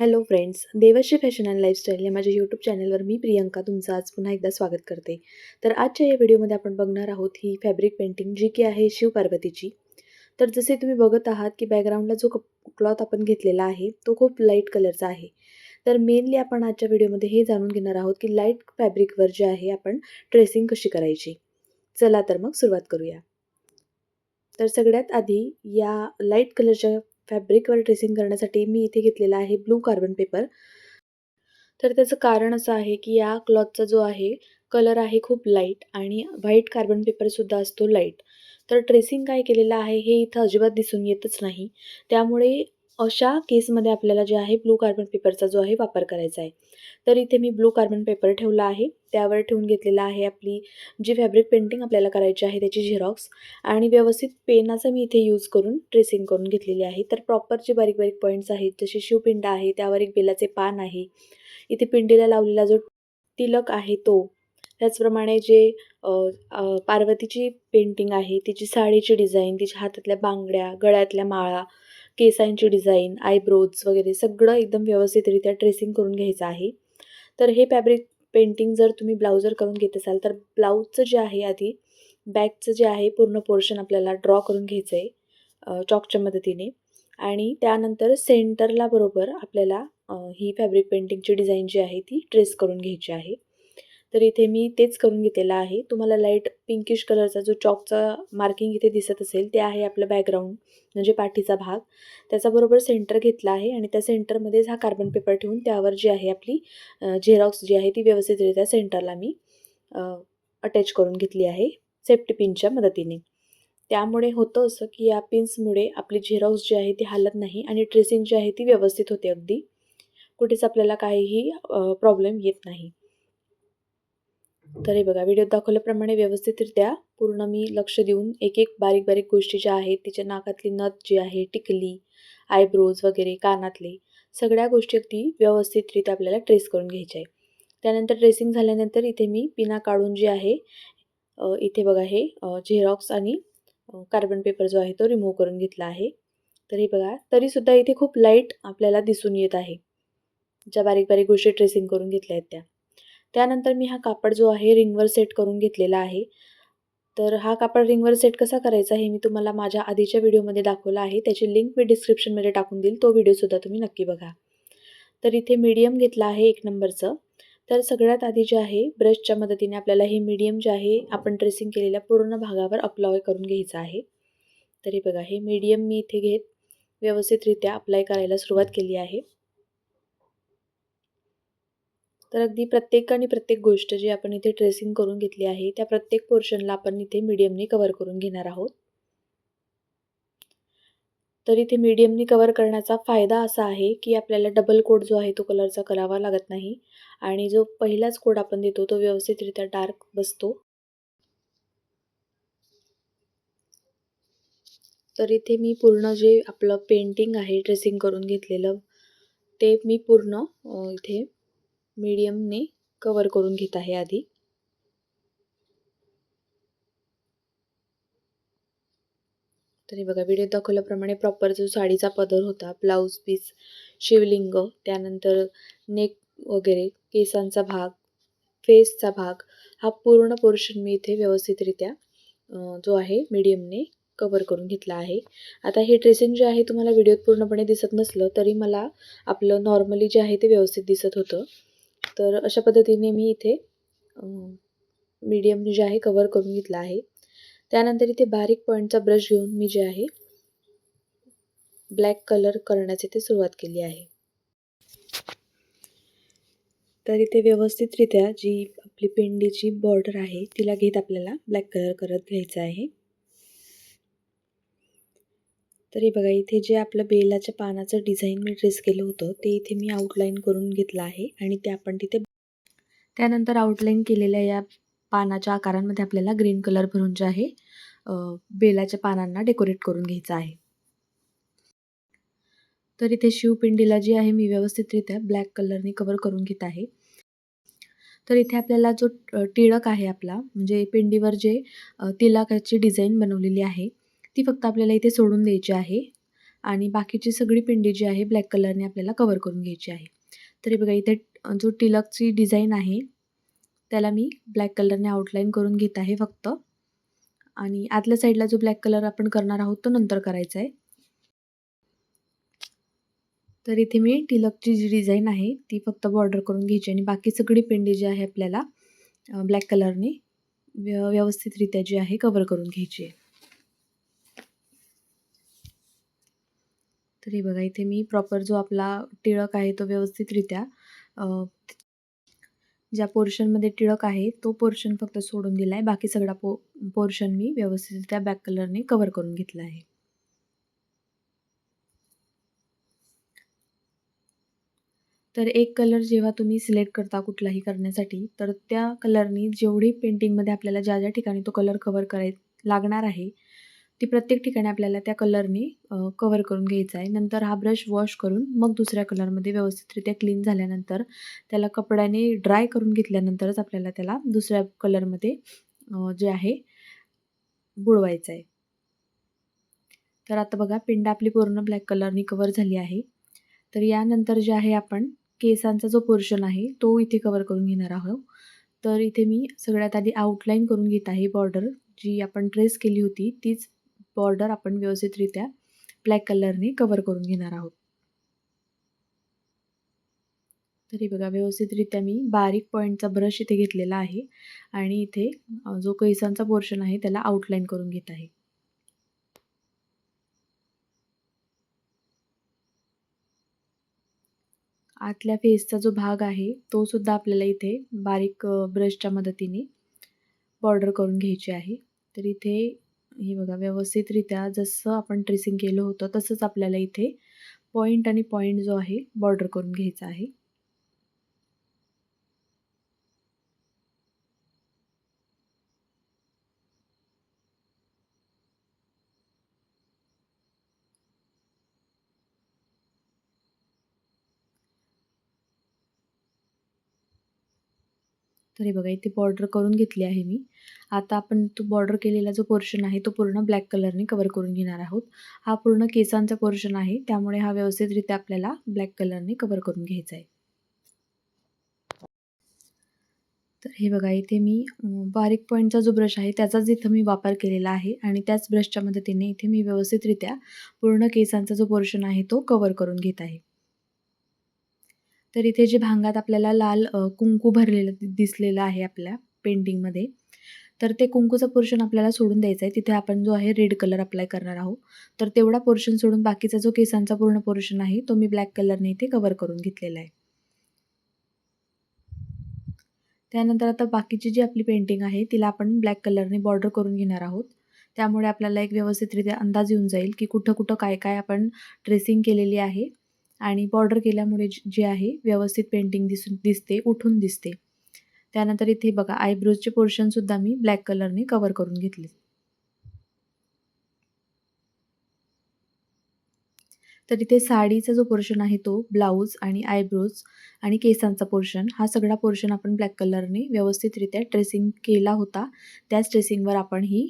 Hello friends Devashree fashion and lifestyle या माझ्या YouTube चॅनलवर मी प्रियंका तुमचं आज पुन्हा एकदा स्वागत करते. तर आजच्या या व्हिडिओमध्ये आपण बघणार आहोत ही फॅब्रिक पेंटिंग जी की आहे शिवपार्वतीची तर जसे तुम्ही बघत आहात की बॅकग्राऊंडला जो क्लॉथ आपण घेतलेला आहे तो खूप लाइट कलरचा आहे. तर मेनली आपण आजच्या व्हिडिओमध्ये हे जाणून घेणार आहोत की लाइट फॅब्रिकवर जे आहे आपण ट्रेसिंग कशी करायची. चला तर मग सुरुवात करूया. तर सगळ्यात आधी या लाइट कलरच्या फॅब्रिकवर ड्रेसिंग करण्यासाठी मी इथे घेतलेला आहे ब्लू कार्बन पेपर तर त्याचं कारण असं आहे की या क्लॉथचा जो आहे कलर आहे खूप लाइट आणि व्हाईट कार्बन पेपरसुद्धा असतो लाइट तर ट्रेसिंग काय केलेलं आहे हे इथं अजिबात दिसून येतच नाही. त्यामुळे अशा केसमध्ये आपल्याला जे आहे ब्लू कार्बन पेपरचा जो आहे वापर करायचा आहे. तर इथे मी ब्लू कार्बन पेपर ठेवला आहे. त्यावर ठेवून घेतलेला आहे आपली जी फॅब्रिक पेंटिंग आपल्याला करायची आहे त्याची झेरॉक्स आणि व्यवस्थित पेनाचा मी इथे यूज करून ट्रेसिंग करून घेतलेली आहे. तर प्रॉपर जे बारीक बारीक पॉईंट्स आहेत जसे शिवपिंड आहे त्यावर एक बेलाचे पान आहे. इथे पिंडीला लावलेला जो तिलक आहे तो त्याचप्रमाणे जे पार्वतीची पेंटिंग आहे तिची साडीची डिझाईन तिच्या हातातल्या बांगड्या गळ्यातल्या माळा केसांची डिझाईन आयब्रोज वगैरे सगळं एकदम व्यवस्थितरित्या ट्रेसिंग करून घ्यायचं आहे. तर हे फॅब्रिक पेंटिंग जर तुम्ही ब्लाऊजर करून घेत असाल तर ब्लाऊजचं जे आहे आधी बॅकचं जे आहे पूर्ण पोर्शन आपल्याला ड्रॉ करून घ्यायचं आहे चॉकच्या मदतीने. आणि त्यानंतर सेंटरला बरोबर आपल्याला ही फॅब्रिक पेंटिंगची डिझाईन जी आहे ती ट्रेस करून घ्यायची आहे. तर इथे मी तेच करून घेतलेलं आहे. तुम्हाला लाइट पिंकिश कलरचा जो चॉकचा मार्किंग इथे दिसत असेल ते आहे आपलं बॅकग्राऊंड म्हणजे पाठीचा भाग. त्याच्याबरोबर सेंटर घेतला आहे आणि त्या सेंटरमध्येच हा कार्बन पेपर ठेवून त्यावर जी आहे आपली झेरॉक्स जी आहे ती व्यवस्थितरित्या सेंटरला मी अटॅच करून घेतली आहे सेफ्टी पिनच्या मदतीने. त्यामुळे होतं असं की या पिन्समुळे आपली झेरॉक्स जी आहे ती हालत नाही आणि ट्रेसिंग जी आहे ती व्यवस्थित होते अगदी. कुठेच आपल्याला काहीही प्रॉब्लेम येत नाही. तर हे बघा व्हिडिओत दाखवल्याप्रमाणे व्यवस्थितरित्या पूर्ण मी लक्ष देऊन एक एक बारीक बारीक गोष्टी ज्या आहेत तिच्या नाकातली नथ जी आहे टिकली आयब्रोज वगैरे कानातले सगळ्या गोष्टी अगदी व्यवस्थितरित्या आपल्याला ट्रेस करून घ्यायच्या आहे त्यानंतर ट्रेसिंग झाल्यानंतर इथे मी पिना काढून जी आहे इथे बघा हे झेरॉक्स आणि कार्बन पेपर जो आहे तो रिमूव्ह करून घेतला आहे. तर हे बघा तरीसुद्धा इथे खूप लाइट आपल्याला दिसून येत आहे. ज्या बारीक बारीक गोष्टी ट्रेसिंग करून घेतल्या आहेत त्या. त्यानंतर मी हा कापड जो आहे रिंगवर सेट करून घेतलेला आहे. तर हा कापड रिंगवर सेट कसा करायचा हे मी तुम्हाला माझ्या आधीच्या व्हिडिओमध्ये दाखवला आहे. त्याची लिंक मी डिस्क्रिप्शनमध्ये टाकून देईल. तो व्हिडिओसुद्धा तुम्ही नक्की बघा. तर इथे मीडियम घेतला आहे एक नंबरचं. तर सगळ्यात आधी जे आहे ब्रशच्या मदतीने आपल्याला हे मीडियम जे आहे आपण ड्रेसिंग केलेल्या पूर्ण भागावर अप्लाय करून घ्यायचं आहे. तरी बघा हे मीडियम मी इथे घेत व्यवस्थितरित्या अप्लाय करायला सुरुवात केली आहे. तर अगदी प्रत्येक आणि प्रत्येक गोष्ट जी आपण इथे ट्रेसिंग करून घेतली आहे त्या प्रत्येक पोर्शनला आपण इथे मीडियमने कवर करून घेणार आहोत. तर इथे मीडियमने कवर करण्याचा फायदा असा आहे की आपल्याला डबल कोड जो आहे तो कलरचा करावा लागत नाही आणि जो पहिलाच कोड आपण देतो तो व्यवस्थितरित्या डार्क बसतो. तर इथे मी पूर्ण जे आपलं पेंटिंग आहे ड्रेसिंग करून घेतलेलं ते मी पूर्ण इथे मीडियमने कवर करून घेत आहे आधी. तरी बघा व्हिडिओ दाखवल्याप्रमाणे प्रॉपर जो साडीचा पदर होता ब्लाऊज पीस शिवलिंग त्यानंतर नेक वगैरे केसांचा भाग फेसचा भाग हा पूर्ण पोर्शन मी इथे व्यवस्थितरित्या जो आहे मीडियमने कवर करून घेतला आहे. आता हे ड्रेसिंग जे आहे तुम्हाला व्हिडिओत पूर्णपणे दिसत नसलं तरी मला आपलं नॉर्मली जे आहे ते व्यवस्थित दिसत होतं. तर अशा पद्धतीने मी इथे मीडियम जे आहे कवर करून घेतला आहे. त्यानंतर इथे बारीक पॉईंटचा ब्रश घेऊन मी जे आहे ब्लॅक कलर करण्याची इथे सुरुवात केली आहे. तर इथे व्यवस्थितरित्या जी आपली पेंडीची बॉर्डर आहे तिला घेत आपल्याला ब्लॅक कलर करत घ्यायचा आहे. तरी बघा इथे जे आपलं बेलाच्या पानाचं डिझाईन मी ड्रेस केलं होतं ते इथे मी आउटलाईन करून घेतलं आहे आणि ते आपण तिथे त्यानंतर आउटलाईन केलेल्या या पानाच्या आकारांमध्ये आपल्याला ग्रीन कलर भरून जे आहे बेलाच्या पानांना डेकोरेट करून घ्यायचं आहे. तर इथे शिवपिंडीला जी आहे मी व्यवस्थितरित्या ब्लॅक कलरने कवर करून घेत आहे. तर इथे आपल्याला जो टिळक आहे आपला म्हणजे पिंडीवर जे तिलाकाची डिझाईन बनवलेली आहे ती फक्त आपल्याला इथे सोडून द्यायची आहे. आणि बाकीची सगळी पिंडी जी आहे ब्लॅक कलरने आपल्याला कवर करून घ्यायची आहे. तरी बघा इथे जो टिलकची डिझाईन आहे त्याला मी ब्लॅक कलरने आउटलाईन करून घेत आहे फक्त. आणि आतल्या साईडला जो ब्लॅक कलर आपण करणार आहोत तो नंतर करायचा आहे. तर इथे मी टिलकची जी डिझाईन आहे ती फक्त बॉर्डर करून घ्यायची आणि बाकी सगळी पिंडी जी आहे आपल्याला ब्लॅक कलरने व्य व्यवस्थितरित्या जी आहे कवर करून घ्यायची आहे. तर हे बघा इथे मी प्रॉपर जो आपला टिळक आहे तो व्यवस्थितरित्या ज्या पोर्शनमध्ये टिळक आहे तो पोर्शन फक्त सोडून दिला आहे बाकी सगळा पो पोर्शन मी व्यवस्थितरित्या बॅक कलरने कवर करून घेतला आहे. तर एक कलर जेव्हा तुम्ही सिलेक्ट करता कुठलाही करण्यासाठी तर त्या कलरनी जेवढी पेंटिंगमध्ये आपल्याला ज्या ज्या ठिकाणी तो कलर कवर कराय लागणार आहे ती प्रत्येक ठिकाणी आपल्याला त्या कलरने कवर करून घ्यायचा आहे. नंतर हा ब्रश वॉश करून मग दुसऱ्या कलरमध्ये व्यवस्थितरित्या क्लीन झाल्यानंतर त्याला कपड्याने ड्राय करून घेतल्यानंतरच आपल्याला त्याला दुसऱ्या कलरमध्ये जे आहे बुडवायचं आहे. तर आता बघा पिंड आपली पूर्ण ब्लॅक कलरनी कवर झाली आहे. तर यानंतर जे आहे आपण केसांचा जो पोर्शन आहे तो इथे कवर करून घेणार आहोत. तर इथे मी सगळ्यात आधी आउटलाईन करून घेत आहे बॉर्डर जी आपण ट्रेस केली होती तीच बॉर्डर आपण व्यवस्थितरित्या ब्लॅक कलरने कवर करून घेणार आहोत. तरी बघा व्यवस्थितरित्या मी बारीक पॉईंटचा ब्रश इथे घेतलेला आहे आणि इथे जो केसांचा पोर्शन आहे त्याला आउटलाईन करून घेत आहे. आतल्या फेसचा जो भाग आहे तो सुद्धा आपल्याला इथे बारीक ब्रशच्या मदतीने बॉर्डर करून घ्यायची आहे. तर इथे हे बघा व्यवस्थितरित्या जसं आपण ट्रेसिंग केलं होतं तसंच आपल्याला इथे पॉईंट आणि पॉईंट जो आहे बॉर्डर करून घ्यायचा आहे. तर हे बघा इथे बॉर्डर करून घेतली आहे मी. आता आपण तो बॉर्डर केलेला जो पोर्शन आहे तो पूर्ण ब्लॅक कलरने कवर करून घेणार आहोत. हा पूर्ण केसांचा पोर्शन आहे त्यामुळे हा व्यवस्थितरित्या आपल्याला ब्लॅक कलरने कवर करून घ्यायचा आहे. तर हे बघा इथे मी बारीक पॉईंटचा जो ब्रश आहे त्याचाच इथं मी वापर केलेला आहे आणि त्याच ब्रशच्या मदतीने इथे मी व्यवस्थितरित्या पूर्ण केसांचा जो पोर्शन आहे तो कवर करून घेत आहे. तर इथे जे भांगात आपल्याला लाल कुंकू भरलेलं दिसलेलं आहे आपल्या पेंटिंगमध्ये तर ते कुंकूचा पोर्शन आपल्याला सोडून द्यायचा आहे तिथे आपण जो आहे रेड कलर अप्लाय करणार आहोत. तर तेवढा पोर्शन सोडून बाकीचा जो केसांचा पूर्ण पोर्शन आहे तो मी ब्लॅक कलरने इथे कवर करून घेतलेला आहे. त्यानंतर आता बाकीची जी आपली पेंटिंग आहे तिला आपण ब्लॅक कलरने बॉर्डर करून घेणार आहोत. त्यामुळे आपल्याला एक व्यवस्थितरित्या अंदाज येऊन जाईल की कुठं कुठं काय काय आपण ड्रेसिंग केलेली आहे. आणि बॉर्डर केल्यामुळे जे आहे व्यवस्थित पेंटिंग दिसून दिसते उठून दिसते. त्यानंतर इथे बघा आयब्रोजचे पोर्शनसुद्धा मी ब्लॅक कलरने कवर करून घेतले. तर इथे साडीचा जो पोर्शन आहे तो ब्लाऊज आणि आयब्रोज आणि केसांचा पोर्शन हा सगळा पोर्शन आपण ब्लॅक कलरने व्यवस्थितरित्या ट्रेसिंग केला होता. त्याच ट्रेसिंगवर आपण ही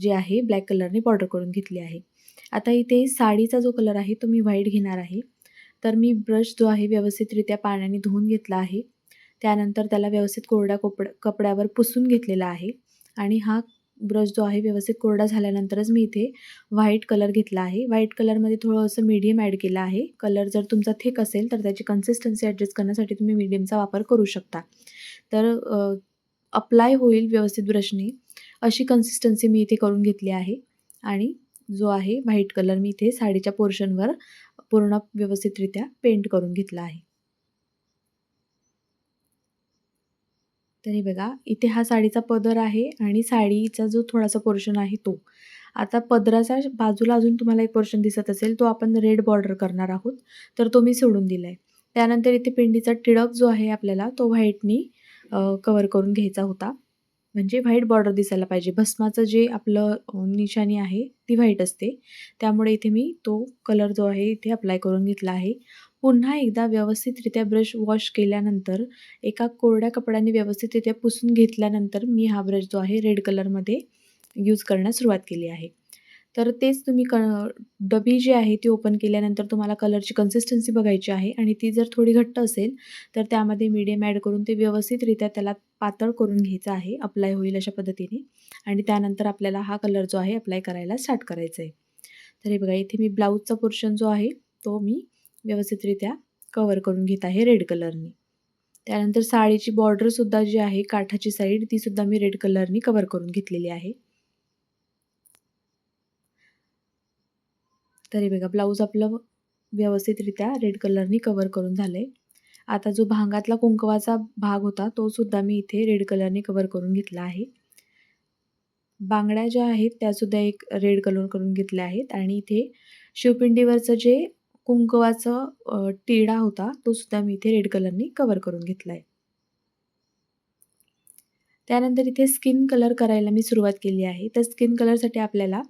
जे आहे ब्लॅक कलरने बॉर्डर करून घेतली आहे. आता इथे साडीचा जो कलर आहे तो मी व्हाईट घेणार आहे. तर मी ब्रश जो आहे व्यवस्थितरित्या पाण्याने धुवून घेतला आहे. त्यानंतर त्याला व्यवस्थित कोरड्या कोपड कपड्यावर पुसून घेतलेला आहे. आणि हा ब्रश जो आहे व्यवस्थित कोरडा झाल्यानंतरच मी इथे व्हाईट कलर घेतला आहे. व्हाईट कलरमध्ये थोडंसं मीडियम ॲड केलं आहे. कलर जर तुमचा थिक असेल तर त्याची कन्सिस्टन्सी ॲडजस्ट करण्यासाठी तुम्ही मीडियमचा वापर करू शकता. तर अप्लाय होईल व्यवस्थित ब्रशने. अशी कन्सिस्टन्सी मी इथे करून घेतली आहे. आणि जो आहे व्हाईट कलर मी इथे साडीच्या पोर्शनवर पूर्ण व्यवस्थितरित्या पेंट करून घेतला आहे. तरी बघा इथे हा साडीचा पदर आहे आणि साडीचा जो थोडासा पोर्शन आहे तो. आता पदराच्या बाजूला अजून तुम्हाला एक पोर्शन दिसत असेल तो आपण रेड बॉर्डर करणार आहोत. तर तो मी सोडून दिला आहे त्यानंतर इथे पेंडीचा टिळक जो आहे आपल्याला तो व्हाईटनी कवर करून घ्यायचा होता. म्हणजे व्हाईट बॉर्डर दिसायला पाहिजे. भस्माचं जे आपलं निशाणी आहे ती व्हाईट असते. त्यामुळे इथे मी तो कलर जो आहे इथे अप्लाय करून घेतला आहे. पुन्हा एकदा व्यवस्थितरित्या ब्रश वॉश केल्यानंतर एका कोरड्या कपड्याने व्यवस्थितरित्या पुसून घेतल्यानंतर मी हा ब्रश जो आहे रेड कलरमध्ये यूज करण्यास सुरुवात केली आहे. तर तेच तुम्ही क डबी जी आहे ती ओपन केल्यानंतर तुम्हाला कलरची कन्सिस्टन्सी बघायची आहे. आणि ती जर थोडी घट्ट असेल तर त्यामध्ये मीडियम ॲड करून ते व्यवस्थितरित्या त्याला पातळ करून घ्यायचं आहे अप्लाय होईल अशा पद्धतीने. आणि त्यानंतर आपल्याला हा कलर जो आहे अप्लाय करायला स्टार्ट करायचा आहे तर हे बघा इथे मी ब्लाऊजचा पोर्शन जो आहे तो मी व्यवस्थितरित्या कवर करून घेत आहे रेड कलरनी त्यानंतर साडीची बॉर्डरसुद्धा जी आहे काठाची साईड तीसुद्धा मी रेड कलरनी कवर करून घेतलेली आहे. तरी बघा ब्लाऊज आपलं व्यवस्थितरित्या रेड कलरनी कवर करून झालं आहे आता जो भांगातला कुंकवाचा भाग होता तो सुद्धा मी इथे रेड कलरने कवर करून घेतला आहे. बांगड्या ज्या आहेत त्यासुद्धा एक रेड कलर करून घेतल्या आहेत आणि इथे शिवपिंडीवरचं जे कुंकवाचं टिडा होता तो सुद्धा मी इथे रेड कलरने कवर करून घेतला आहे त्यानंतर इथे स्किन कलर करायला मी सुरुवात केली आहे. तर स्किन कलरसाठी आपल्याला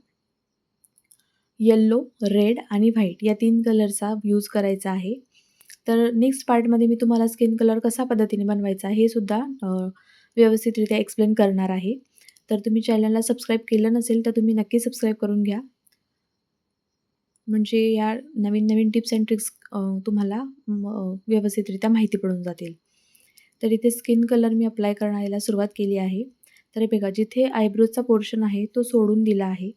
येल्लो रेड आणि व्हाईट या तीन कलरचा यूज करायचा आहे. तर नेक्स्ट पार्टमध्ये मी तुम्हाला स्किन कलर कसा पद्धतीने बनवायचा हे सुद्धा व्यवस्थितरित्या एक्सप्लेन करणार आहे. तर तुम्ही चॅनलला सबस्क्राईब केलं नसेल तर तुम्ही नक्की सबस्क्राईब करून घ्या. म्हणजे या नवीन नवीन टिप्स अँड ट्रिक्स तुम्हाला व्यवस्थितरित्या माहिती पडून जातील. तर इथे स्किन कलर मी अप्लाय करायला सुरुवात केली आहे. तर बघा जिथे आयब्रोजचा पोर्शन आहे तो सोडून दिला आहे.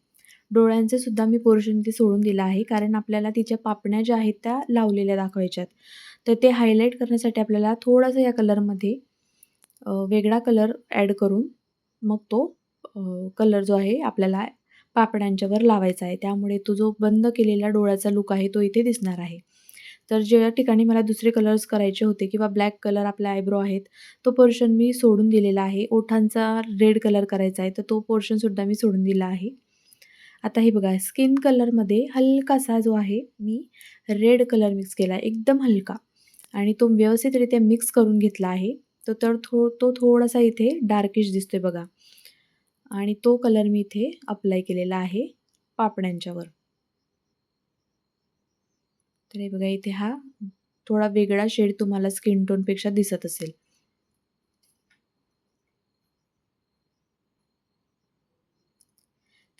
डोळ्यांचे सुद्धा मी पोर्शन इथे सोडून दिला आहे. कारण आपल्याला तिच्या पापण्या ज्या आहेत त्या लावलेल्या दाखवायच्यात. तर ते हायलाईट करण्यासाठी आपल्याला थोडासा या कलरमध्ये वेगळा कलर ॲड करून मग तो कलर जो आहे आपल्याला पापड्यांच्यावर लावायचा आहे. त्यामुळे तो जो बंद केलेला डोळ्याचा लुक आहे तो इथे दिसणार आहे. तर ज्या ठिकाणी मला दुसरे कलर्स करायचे होते किंवा ब्लॅक कलर आपला आयब्रो आहेत तो पोर्शन मी सोडून दिलेला आहे. ओठांचा रेड कलर करायचा आहे तर तो पोर्शनसुद्धा मी सोडून दिला आहे. आता हे बघा स्किन कलरमध्ये हलकासा जो आहे मी रेड कलर मिक्स केला एकदम हलका. आणि तो व्यवस्थितरित्या मिक्स करून घेतला आहे तो तर थो तो थोडासा इथे डार्किश दिसतोय बघा. आणि तो कलर मी इथे अप्लाय केलेला आहे पापड्यांच्यावर तर हे बघा इथे हा थोडा वेगळा शेड तुम्हाला स्किन टोनपेक्षा दिसत असेल.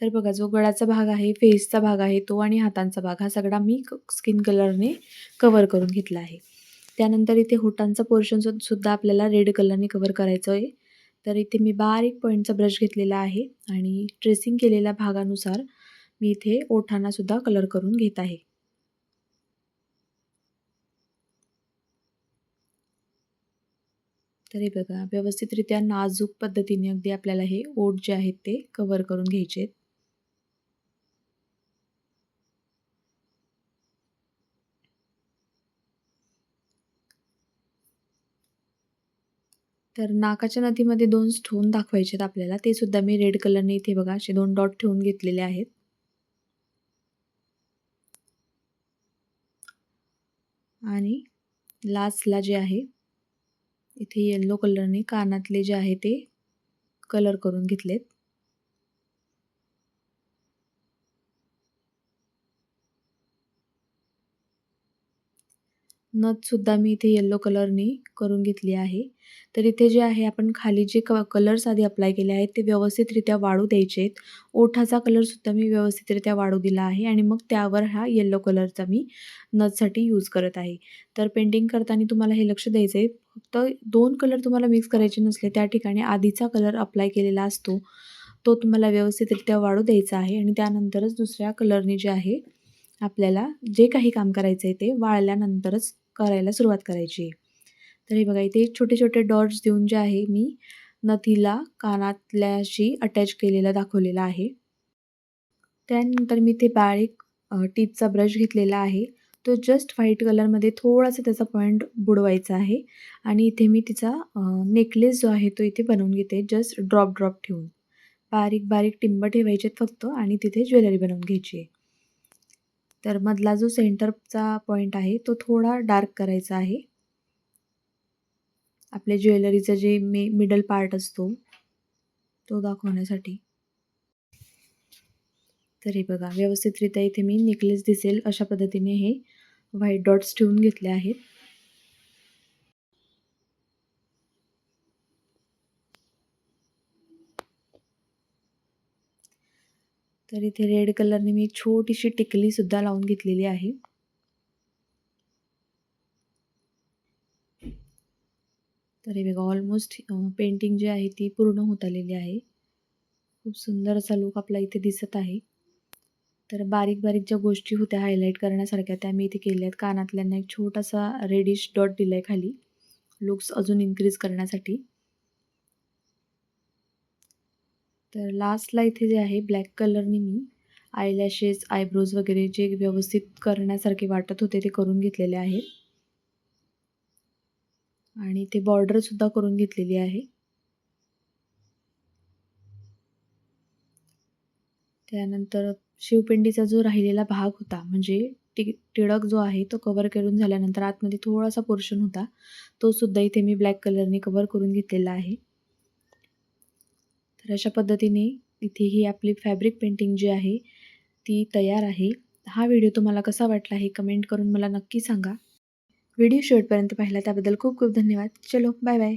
तर बघा जो गळाचा भाग आहे फेसचा भाग आहे तो आणि हातांचा भाग हा सगळा मी स्किन कलरने कवर करून घेतला आहे. त्यानंतर इथे होटांचा पोर्शन सुद्धा आपल्याला रेड कलरने कवर करायचं आहे. तर इथे मी बारीक पॉईंटचा ब्रश घेतलेला आहे आणि ट्रेसिंग केलेल्या भागानुसार मी इथे ओठांनासुद्धा कलर करून घेत आहे. तर हे बघा व्यवस्थितरित्या नाजूक पद्धतीने अगदी आपल्याला हे ओठ जे आहेत ते कवर करून घ्यायचे आहेत तर नाकाच्या नदीमध्ये दोन स्टोन दाखवायचे आहेत आपल्याला. ते सुद्धा मी रेड कलरने इथे बघा असे दोन डॉट ठेवून घेतलेले आहेत. आणि लास्टला जे आहे इथे येल्लो कलरने कानातले जे आहे ते कलर करून घेतलेत. नथसुद्धा मी इथे येल्लो कलरने करून घेतली आहे. तर इथे जे आहे आपण खाली जे क कलर्स आधी अप्लाय केले आहेत ते व्यवस्थितरित्या वाढू द्यायचे आहेत. ओठाचा कलरसुद्धा मी व्यवस्थितरित्या वाढू दिला आहे आणि मग त्यावर हा येल्लो कलरचा मी नथसाठी यूज करत आहे. तर पेंटिंग करताना तुम्हाला हे लक्ष द्यायचं आहे. फक्त दोन कलर तुम्हाला मिक्स करायचे नसले त्या ठिकाणी आधीचा कलर अप्लाय केलेला असतो तो तुम्हाला व्यवस्थितरित्या वाढू द्यायचा आहे आणि त्यानंतरच दुसऱ्या कलरने जे आहे आपल्याला जे काही काम करायचं आहे ते वाळल्यानंतरच करायला सुरुवात करायची. तर हे बघा इथे छोटे छोटे डॉट्स देऊन जे आहे मी नथीला कानातल्याशी अटॅच केलेला दाखवलेला आहे. त्यानंतर मी ते बारीक टीपचा ब्रश घेतलेला आहे. तो जस्ट व्हाईट कलरमध्ये थोडासा त्याचा पॉईंट बुडवायचा आहे. आणि इथे मी तिचा नेकलेस जो आहे तो इथे बनवून घेते. जस्ट ड्रॉप ड्रॉप ठेवून. बारीक बारीक टिंब ठेवायचे फक्त आणि तिथे ज्वेलरी बनवून घ्यायची आहे. तर मधला जो सेंटरचा पॉईंट आहे तो थोडा डार्क करायचा आहे. आपल्या ज्वेलरीचा जे मे मिडल पार्ट असतो तो दाखवण्यासाठी. तर हे बघा व्यवस्थितरित्या इथे मी नेकलेस दिसेल अशा पद्धतीने हे व्हाईट डॉट्स ठेवून घेतले आहेत. तर इथे रेड कलरने मी एक छोटीशी टिकलीसुद्धा लावून घेतलेली आहे. तर हे बघा ऑलमोस्ट पेंटिंग जी आहे ती पूर्ण होत आलेली आहे. खूप सुंदर असा लुक आपला इथे दिसत आहे. तर बारीक बारीक ज्या गोष्टी होत्या हायलाईट करण्यासारख्या त्या मी इथे केल्या आहेत कानातल्यांना एक छोटासा रेडिश डॉट दिला आहे खाली. लुक्स अजून इन्क्रीज करण्यासाठी. तर लास्टला इथे जे आहे ब्लॅक कलरने मी आयलॅशेस आयब्रोज वगैरे जे व्यवस्थित करण्यासारखे वाटत होते ते करून घेतलेले आहे. आणि ते बॉर्डरसुद्धा करून घेतलेली आहे. त्यानंतर शिवपिंडीचा जो राहिलेला भाग होता म्हणजे टि टिळक जो आहे तो कवर करून झाल्यानंतर आतमध्ये थोडासा पोर्शन होता तो सुद्धा इथे मी ब्लॅक कलरने कवर करून घेतलेला आहे. तर अशा पद्धतीने इथे ही आपली फॅब्रिक पेंटिंग जी आहे ती तयार आहे. हा व्हिडिओ तुम्हाला कसा वाटला हे कमेंट करून मला नक्की सांगा. व्हिडिओ शेवटपर्यंत पाहिला त्याबद्दल खूप खूप धन्यवाद. चलो बाय बाय